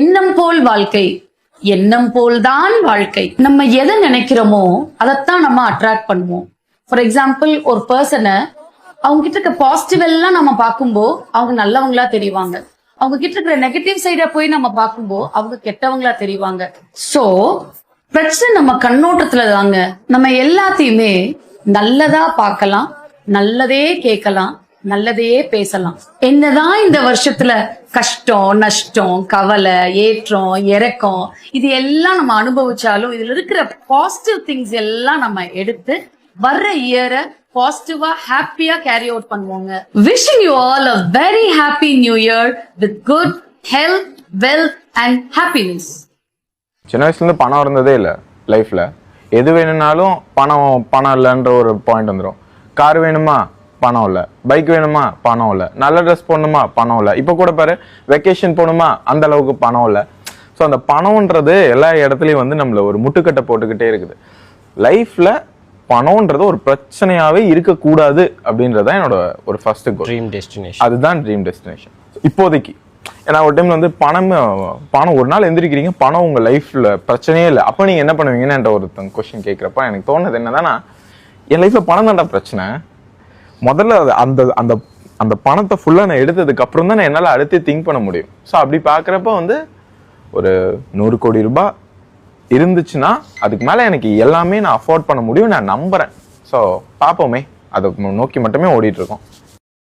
எண்ணம் போல் வாழ்க்கை எண்ணம் போல்தான் வாழ்க்கை. நம்ம எதை நினைக்கிறோமோ அதைத்தான் நம்ம அட்ராக்ட் பண்ணுவோம். ஃபார் எக்ஸாம்பிள் ஒரு பர்சனை அவங்க கிட்ட இருக்க பாசிட்டிவ் எல்லாம் நம்ம பார்க்கும்போது அவங்க நல்லவங்களா தெரிவாங்க. அவங்க கிட்ட இருக்கிற நெகட்டிவ் சைடா போய் நம்ம பார்க்கும்போது அவங்க கெட்டவங்களா தெரிவாங்க. சோ பிரச்சனை நம்ம கண்ணோட்டத்துல தாங்க. நம்ம எல்லாத்தையுமே நல்லதா பார்க்கலாம் நல்லதே கேட்கலாம் நல்லதையே பேசலாம். என்னதான் இந்த வருஷத்துல கஷ்டம் நஷ்டம் கவலை ஏற்றம் இறக்கம் இது எல்லாம் நம்ம அனுபவிச்சாலும் இதுல இருக்கிற பாசிட்டிவ் திங்ஸ் எல்லாம் நம்ம எடுத்து வர்ற இயரை பாசிட்டிவா ஹாப்பியா கேரி அவுட் பண்ணுவோங்க. Wishing you all a very happy new year with good health wealth and happiness சின்ன வயசுலேருந்து பணம் இருந்ததே இல்லை லைஃப்பில் எது வேணும்னாலும் பணம் பணம் இல்லைன்ற ஒரு பாயிண்ட் வந்துடும் கார் வேணுமா? பணம் இல்லை. பைக் வேணுமா? பணம் இல்லை. நல்ல ட்ரெஸ் போடணுமா? பணம் இல்லை. இப்போ கூட பாரு வெக்கேஷன் போகணுமா? அந்த அளவுக்கு பணம் இல்லை. ஸோ அந்த பணம்ன்றது எல்லா இடத்துலையும் வந்து நம்மள ஒரு முட்டுக்கட்டை போட்டுக்கிட்டே இருக்குது. லைஃப்பில் பணம்ன்றது ஒரு பிரச்சனையாவே இருக்கக்கூடாது அப்படின்றது தான் என்னோட ஒரு ஃபர்ஸ்ட் கோல் ட்ரீம் டெஸ்டினேஷன் அதுதான் ட்ரீம் டெஸ்டினேஷன் இப்போதைக்கு. ஏன்னா ஒரு டைம்ல வந்து பணம் பணம் ஒரு நாள் எந்திரிக்கிறீங்க பணம் உங்க லைஃப்ல பிரச்சனையே இல்லை. அப்போ நீங்க என்ன பண்ணுவீங்கன்னு ஒருத்தன் கொஸ்டின் கேட்குறப்ப எனக்கு தோணுது என்னன்னா என் லைஃப்ல பணம் தான்டா பிரச்சனை. முதல்ல அந்த அந்த அந்த பணத்தை ஃபுல்லாக நான் எடுத்ததுக்கு அப்புறம் தான் நான் என்னால் அடுத்து திங்க் பண்ண முடியும். ஸோ அப்படி பார்க்குறப்ப வந்து ஒரு நூறு கோடி ரூபாய் இருந்துச்சுன்னா அதுக்கு மேலே எனக்கு எல்லாமே நான் அஃபோர்ட் பண்ண முடியும் நான் நம்புறேன். ஸோ பார்ப்போமே. அதை நோக்கி மட்டுமே ஓடிட்டுருக்கோம் இருக்கோம்.